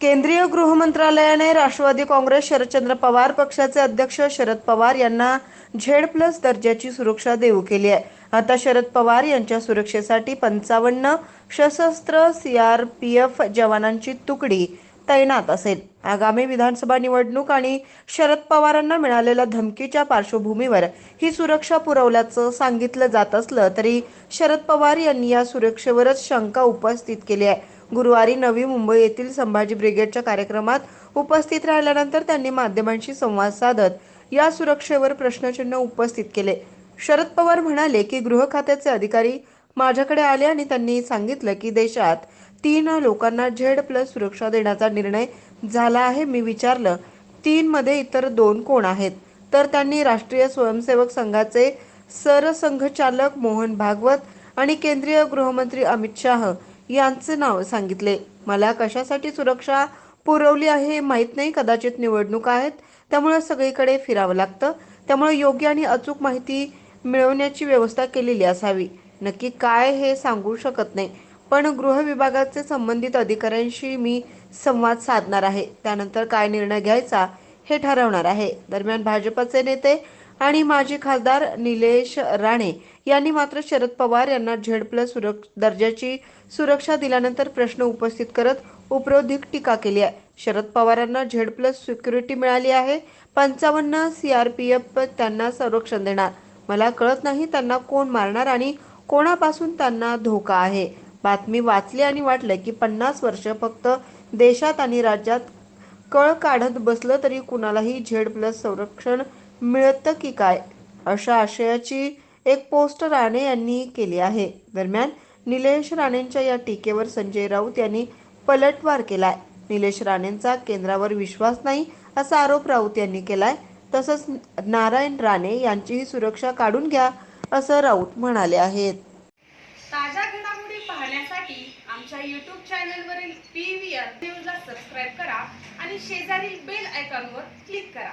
केंद्रीय गृहमंत्रालयाने राष्ट्रवादी काँग्रेस शरदचंद्र पवार पक्षाचे अध्यक्ष शरद पवार यांना झेड प्लस दर्जाची सुरक्षा देऊ केली आहे. आता शरद पवार यांच्या सुरक्षेसाठी पंचावन्न सशस्त्र सीआरपीएफ जवानांची तुकडी तैनात असेल. आगामी विधानसभा निवडणूक आणि शरद पवारांना मिळालेल्या धमकीच्या पार्श्वभूमीवर ही सुरक्षा पुरवल्याचं सांगितलं जात असलं तरी शरद पवार यांनी या सुरक्षेवरच शंका उपस्थित केली आहे. गुरुवारी नवी मुंबई येथील संभाजी ब्रिगेडच्या कार्यक्रमात उपस्थित राहिल्यानंतर त्यांनी माध्यमांशी संवाद साधत या सुरक्षेवर प्रश्नचिन्ह उपस्थित केले. शरद पवार म्हणाले की गृह खात्याचे अधिकारी माझ्याकडे आले आणि त्यांनी सांगितलं की देशात तीन लोकांना झेड प्लस सुरक्षा देण्याचा निर्णय झाला आहे. मी विचारलं तीन मध्ये इतर दोन कोण आहेत? तर त्यांनी राष्ट्रीय स्वयंसेवक संघाचे सरसंघचालक मोहन भागवत आणि केंद्रीय गृहमंत्री अमित शाह यांचे नाव सांगितले. मला कशासाठी सुरक्षा पुरवली आहे हे माहीत नाही. कदाचित निवडणूक आहेत. त्यामुळे सगळीकडे फिरावं लागतं. त्यामुळे योग्य आणि अचूक माहिती मिळवण्याची व्यवस्था केलेली असावी. नक्की काय हे सांगू शकत नाही. पण गृह विभागाचे संबंधित अधिकाऱ्यांशी मी संवाद साधणार आहे. त्यानंतर काय निर्णय घ्यायचा हे ठरवणार आहे. दरम्यान भाजपचे नेते आणि माजी खासदार निलेश राणे यांनी मात्र शरद पवार यांना झेड प्लस सुरक्ष दर्जाची सुरक्षा दिल्यानंतर प्रश्न उपस्थित करत उपरोधिक टीका केली आहे. शरद पवारांना झेड प्लस सिक्युरिटी मिळाली आहे. पंचावन्न सीआरपीएफ त्यांना संरक्षण देणार. मला कळत नाही त्यांना कोण मारणार आणि कोणापासून त्यांना धोका आहे. बातमी वाचली आणि वाटलं की पन्नास वर्ष फक्त देशात आणि राज्यात कळ काढत बसलं तरी कुणालाही झेड प्लस संरक्षण मिळतं की काय? अशा आशयाची एक पोस्ट राणे यांनी केली आहे. दरम्यान निलेश राणेंच्या या टीकेवर संजय राऊत यांनी पलटवार केलाय. निलेश राणेंचा केंद्रावर विश्वास नाही असा आरोप राऊत यांनी केलाय. तसंच नारायण राणे यांचीही सुरक्षा काढून घ्या असं राऊत म्हणाले आहेत. ताज्या घडामोडी पाहण्यासाठी आमच्या यूट्यूब चॅनलवरील पी व्ही आर न्यूजला सबस्क्राईब करा आणि शेजारील बेल आयकॉनवर क्लिक करा.